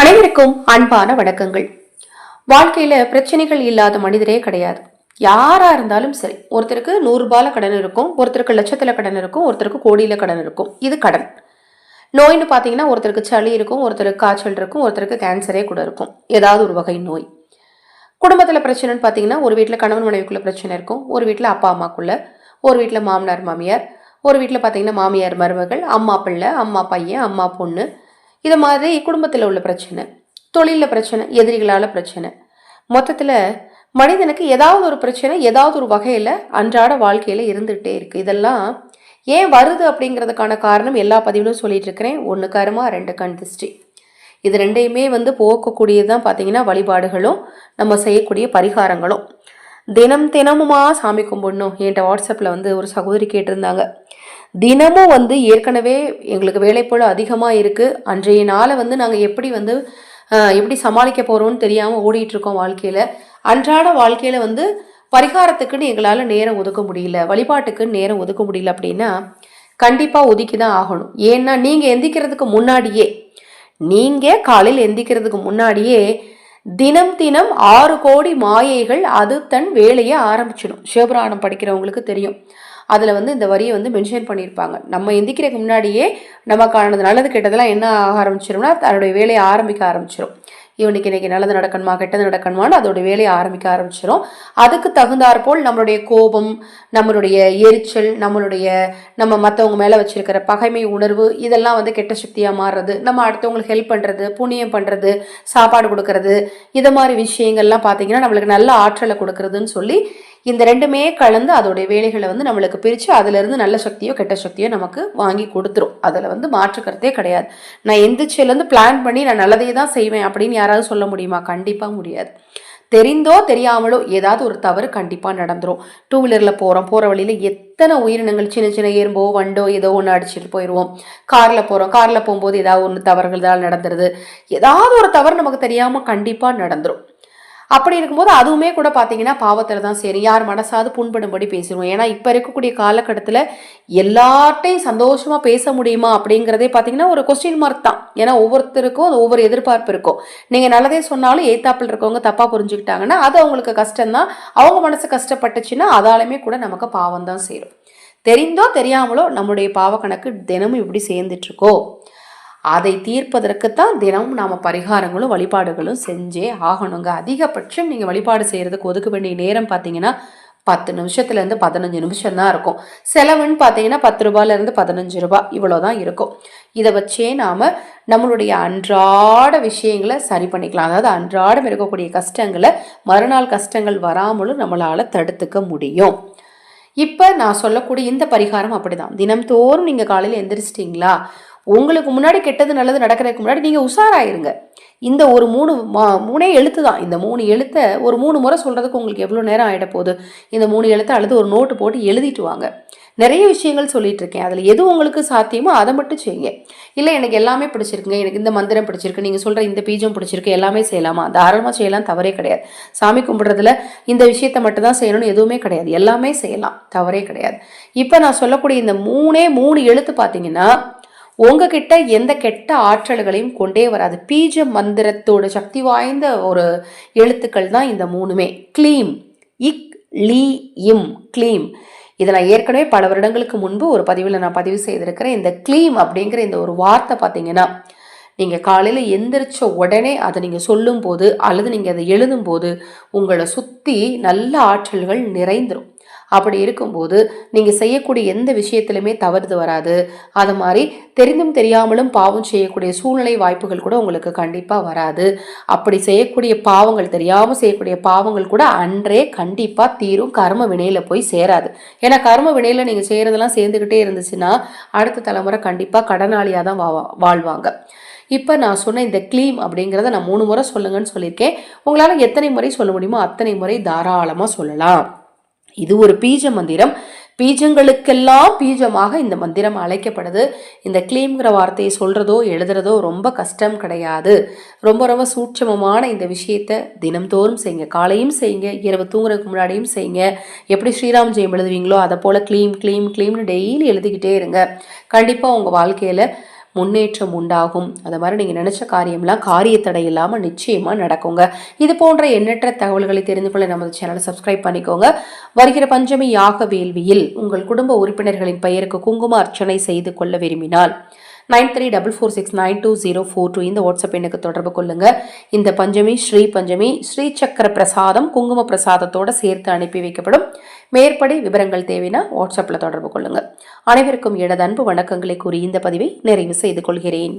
அனைவருக்கும் அன்பான வணக்கங்கள். வாழ்க்கையில பிரச்சனைகள் இல்லாத மனிதரே கிடையாது. யாரா இருந்தாலும் சரி ஒருத்தருக்கு நூறு ரூபாயில கடன் இருக்கும் ஒருத்தருக்கு லட்சத்துல கடன் இருக்கும் ஒருத்தருக்கு கோடியில கடன் இருக்கும். இது கடன். நோய்னு பார்த்தீங்கன்னா ஒருத்தருக்கு சளி இருக்கும் ஒருத்தருக்கு காய்ச்சல் இருக்கும் ஒருத்தருக்கு கேன்சரே கூட இருக்கும். ஏதாவது ஒரு வகை நோய். குடும்பத்தில் பிரச்சனைன்னு பார்த்தீங்கன்னா ஒரு வீட்டில் கணவன் மனைவிக்குள்ள பிரச்சனை இருக்கும் ஒரு வீட்டில் அப்பா அம்மாக்குள்ள ஒரு வீட்டில் மாமனார் மாமியார் ஒரு வீட்டில் பார்த்தீங்கன்னா மாமியார் மருமகள் அம்மா பிள்ளை அம்மா பையன் அம்மா பொண்ணு இது மாதிரி குடும்பத்தில் உள்ள பிரச்சனை தொழிலில் பிரச்சனை எதிரிகளால் பிரச்சனை. மொத்தத்தில் மனிதனுக்கு ஏதாவது ஒரு பிரச்சனை ஏதாவது ஒரு வகையில் அன்றாட வாழ்க்கையில் இருந்துகிட்டே இருக்குது இதெல்லாம் ஏன் வருது அப்படிங்கிறதுக்கான காரணம் எல்லா பதிவிலும் சொல்லிட்டு இருக்கிறேன். ஒன்று கருமா ரெண்டு கண் திருஷ்டி. இது ரெண்டையுமே வந்து போக்கக்கூடியது தான் பார்த்தீங்கன்னா வழிபாடுகளும் நம்ம செய்யக்கூடிய பரிகாரங்களும். தினம் தினமுமா சாமி கும்பிடணும். என்கிட்ட வாட்ஸ்அப்பில் வந்து ஒரு சகோதரி கேட்டிருந்தாங்க. தினமும் வந்து ஏற்கனவே எங்களுக்கு வேலைப்போல் அதிகமாக இருக்குது அன்றைய நாளை வந்து நாங்கள் எப்படி வந்து எப்படி சமாளிக்க போகிறோம்னு தெரியாமல் ஓடிட்டுருக்கோம் வாழ்க்கையில். அன்றாட வாழ்க்கையில் வந்து பரிகாரத்துக்குன்னு எங்களால் நேரம் ஒதுக்க முடியல வழிபாட்டுக்குன்னு நேரம் ஒதுக்க முடியல அப்படின்னா கண்டிப்பாக ஒதுக்கி தான் ஆகணும். ஏன்னா நீங்கள் எந்திக்கிறதுக்கு முன்னாடியே நீங்கள் காலையில் எந்திக்கிறதுக்கு முன்னாடியே தினம் தினம் ஆறு கோடி மாயைகள் அது தன் வேலையை ஆரம்பிச்சிடும். சிவபுராணம் படிக்கிறவங்களுக்கு தெரியும். அதில் வந்து இந்த வரியை வந்து மென்ஷன் பண்ணியிருப்பாங்க. நம்ம எந்திக்கிறதுக்கு முன்னாடியே நமக்கானது நல்லது கெட்டதெல்லாம் என்ன ஆக ஆரம்பிச்சிரும்னா தன்னுடைய வேலையை ஆரம்பிக்க ஆரம்பிச்சிடும் இவனுக்கு இன்னைக்கு நல்லது நடக்கணுமா கெட்டது நடக்கணுமான்னு அதோட வேலையை ஆரம்பிக்க ஆரம்பிச்சிடும் அதுக்கு தகுந்தாற்போல் நம்மளுடைய கோபம் நம்மளுடைய எரிச்சல் நம்மளுடைய நம்ம மற்றவங்க மேலே வச்சிருக்கிற பகைமை உணர்வு இதெல்லாம் வந்து கெட்ட சக்தியாக மாறுறது நம்ம அடுத்தவங்களுக்கு ஹெல்ப் பண்ணுறது புண்ணியம் பண்ணுறது சாப்பாடு கொடுக்கறது இதை மாதிரி விஷயங்கள்லாம் பார்த்தீங்கன்னா நம்மளுக்கு நல்ல ஆற்றலை கொடுக்கறதுன்னு சொல்லி இந்த ரெண்டுமே கலந்து அதோடைய வேலைகளை வந்து நம்மளுக்கு பிரித்து அதிலிருந்து நல்ல சக்தியோ கெட்ட சக்தியோ நமக்கு வாங்கி கொடுத்துரும். அதில் வந்து மாற்றுக்கிறதே கிடையாது. நான் எந்திரிச்சிலேருந்து பிளான் பண்ணி நான் நல்லதே தான் செய்வேன் அப்படின்னு யாராவது சொல்ல முடியுமா? கண்டிப்பாக முடியாது. தெரிந்தோ தெரியாமலோ ஏதாவது ஒரு தவறு கண்டிப்பாக நடந்துரும். டூ வீலரில் போகிறோம் போகிற வழியில் எத்தனை உயிரினங்கள் சின்ன சின்ன எறும்போ வண்டோ ஏதோ ஒன்று அடிச்சுட்டு போயிடுவோம் காரில் போகிறோம் காரில் போகும்போது ஏதாவது ஒன்று தவறுகள் தான் நடந்துருது. ஏதாவது ஒரு தவறு நமக்கு தெரியாமல் கண்டிப்பாக நடந்துரும். அப்படி இருக்கும்போது அதுவுமே கூட பார்த்தீங்கன்னா பாவத்தில் தான் சரி யார் மனசாவது புண்படும்படி பேசிடுவோம் ஏன்னா இப்போ இருக்கக்கூடிய காலகட்டத்தில் எல்லார்ட்டையும் சந்தோஷமாக பேச முடியுமா அப்படிங்கிறதே பார்த்தீங்கன்னா ஒரு கொஸ்டின் மார்க் தான். ஏன்னா ஒவ்வொருத்தருக்கும் அது ஒவ்வொரு எதிர்பார்ப்பு இருக்கும். நீங்கள் நல்லதே சொன்னாலும் ஏத்தாப்பில் இருக்கவங்க தப்பாக புரிஞ்சுக்கிட்டாங்கன்னா அது அவங்களுக்கு கஷ்டம்தான். அவங்க மனசு கஷ்டப்பட்டுச்சுன்னா அதாலுமே கூட நமக்கு பாவம் தான் சேரும். தெரிந்தோ தெரியாமலோ நம்முடைய பாவ கணக்கு தினமும் இப்படி சேர்ந்துட்டு இருக்கோ? அதை தீர்ப்பதற்குத்தான் தினமும் நாம் பரிகாரங்களும் வழிபாடுகளும் செஞ்சே ஆகணுங்க. அதிகபட்சம் நீங்கள் வழிபாடு செய்கிறதுக்கு ஒதுக்க வேண்டிய நேரம் பார்த்தீங்கன்னா பத்து நிமிஷத்துலேருந்து பதினஞ்சு நிமிஷம் தான் இருக்கும். செலவுன்னு பார்த்தீங்கன்னா பத்து ரூபாயிலேருந்து பதினஞ்சு ரூபா இவ்வளோ தான் இருக்கும். இதை வச்சே நாம் நம்மளுடைய அன்றாட விஷயங்களை சரி பண்ணிக்கலாம். அதாவது அன்றாடம் இருக்கக்கூடிய கஷ்டங்களை மறுநாள் கஷ்டங்கள் வராமலும் நம்மளால் தடுத்துக்க முடியும். இப்போ நான் சொல்லக்கூடிய இந்த பரிகாரம் அப்படிதான். தினம்தோறும் நீங்கள் காலையில் எந்திரிச்சிட்டிங்களா? உங்களுக்கு முன்னாடி கெட்டது நல்லது நடக்கிறதுக்கு முன்னாடி நீங்கள் உஷாராயிருங்க. இந்த ஒரு மூணு மா- மூணே எழுத்து தான். இந்த மூணு எழுத்தை ஒரு மூணு முறை சொல்கிறதுக்கு உங்களுக்கு எவ்வளோ நேரம் ஆகிட போகுது? இந்த மூணு எழுத்தை அல்லது ஒரு நோட்டு போட்டு எழுதிட்டு வாங்க. நிறைய விஷயங்கள் சொல்லிட்டு இருக்கேன். அதில் எது உங்களுக்கு சாத்தியமோ அதை மட்டும் செய்யுங்க. இல்லை எனக்கு எல்லாமே பிடிச்சிருக்குங்க. எனக்கு இந்த மந்திரம் பிடிச்சிருக்கு. நீங்கள் சொல்கிற இந்த பீஜம் பிடிச்சிருக்கு. எல்லாமே செய்யலாமா? தாராளமாக செய்யலாம். தவறே கிடையாது. சாமி கும்பிட்றதுல இந்த விஷயத்தை மட்டும் தான் செய்யணும்னு எதுவுமே கிடையாது. எல்லாமே செய்யலாம். தவறே கிடையாது. இப்போ நான் சொல்லக்கூடிய இந்த மூணே மூணு எழுத்து பார்த்தீங்கன்னா உங்ககிட்ட எந்த கெட்ட ஆற்றல்களையும் கொண்டே வராது. பீஜ மந்திரத்தோட சக்தி வாய்ந்த ஒரு எழுத்துக்கள் தான் இந்த மூணுமே. க்ளீம் இக் லீ இம் க்ளீம். இதை நான் ஏற்கனவே பல வருடங்களுக்கு முன்பு ஒரு பதிவில் நான் பதிவு செய்திருக்கிறேன். இந்த க்ளீம் அப்படிங்கிற இந்த ஒரு வார்த்தை பார்த்தீங்கன்னா நீங்கள் காலையில் எந்திரிச்ச உடனே அதை நீங்கள் சொல்லும்போது அல்லது நீங்கள் அதை எழுதும்போது உங்களை சுற்றி நல்ல ஆற்றல்கள் நிறைந்துடும் அப்படி இருக்கும்போது நீங்கள் செய்யக்கூடிய எந்த விஷயத்திலுமே தவறுது வராது. அது மாதிரி தெரிந்தும் தெரியாமலும் பாவம் செய்யக்கூடிய சூழ்நிலை வாய்ப்புகள் கூட உங்களுக்கு கண்டிப்பாக வராது. அப்படி செய்யக்கூடிய பாவங்கள் தெரியாமல் செய்யக்கூடிய பாவங்கள் கூட அன்றே கண்டிப்பாக தீரும். கர்ம வினையில் போய் சேராது. ஏன்னா கர்ம வினையில் நீங்கள் செய்கிறதெல்லாம் சேர்ந்துக்கிட்டே இருந்துச்சுன்னா அடுத்த தலைமுறை கண்டிப்பாக கடனாளியாக தான் வா வாழ்வாங்க. இப்போ நான் சொன்ன இந்த க்ளீம் அப்படிங்கிறத நான் மூணு முறை சொல்லுங்கன்னு சொல்லியிருக்கேன். உங்களால் எத்தனை முறை சொல்ல முடியுமோ அத்தனை முறை தாராளமாக சொல்லலாம். இது ஒரு பீஜ மந்திரம். பீஜங்களுக்கெல்லாம் பீஜமாக இந்த மந்திரம் அழைக்கப்படுது. இந்த கிளீம்ங்கிற வார்த்தையை சொல்கிறதோ எழுதுறதோ ரொம்ப கஷ்டம் கிடையாது. ரொம்ப ரொம்ப சூட்சமமான இந்த விஷயத்தை தினம்தோறும் செய்யுங்க. காலையும் செய்யுங்க இரவு தூங்குறதுக்கு முன்னாடியும் செய்யுங்க. எப்படி ஸ்ரீராம் ஜெயம் எழுதுவீங்களோ அதை போல் க்ளீம் க்ளீம் க்ளீம்னு டெய்லி எழுதிக்கிட்டே இருங்க. கண்டிப்பாக உங்கள் வாழ்க்கையில் முன்னேற்றம் உண்டாகும். அது மாதிரி நீங்கள் நினச்ச காரியம்லாம் காரிய தடை இல்லாமல் நிச்சயமாக நடக்குங்க. இது போன்ற எண்ணற்ற தகவல்களை தெரிந்து கொள்ள நமது சேனலை சப்ஸ்கிரைப் பண்ணிக்கோங்க. வருகிற பஞ்சமி யாக வேள்வியில் உங்கள் குடும்ப உறுப்பினர்களின் பெயருக்கு குங்கும அர்ச்சனை செய்து கொள்ள விரும்பினால் nine three double four six nine two zero four two இந்த வாட்ஸ்அப் எண்ணுக்கு தொடர்பு கொள்ளுங்க. இந்த பஞ்சமி ஸ்ரீ பஞ்சமி ஸ்ரீ சக்கர பிரசாதம் குங்கும பிரசாதத்தோடு சேர்த்து அனுப்பி வைக்கப்படும். மேற்படி விவரங்கள் தேவைன்னா வாட்ஸ்அப்பில் தொடர்பு கொள்ளுங்க. அனைவருக்கும் எனது அன்பு வணக்கங்களை கூறி இந்த பதிவை நிறைவு செய்து கொள்கிறேன்.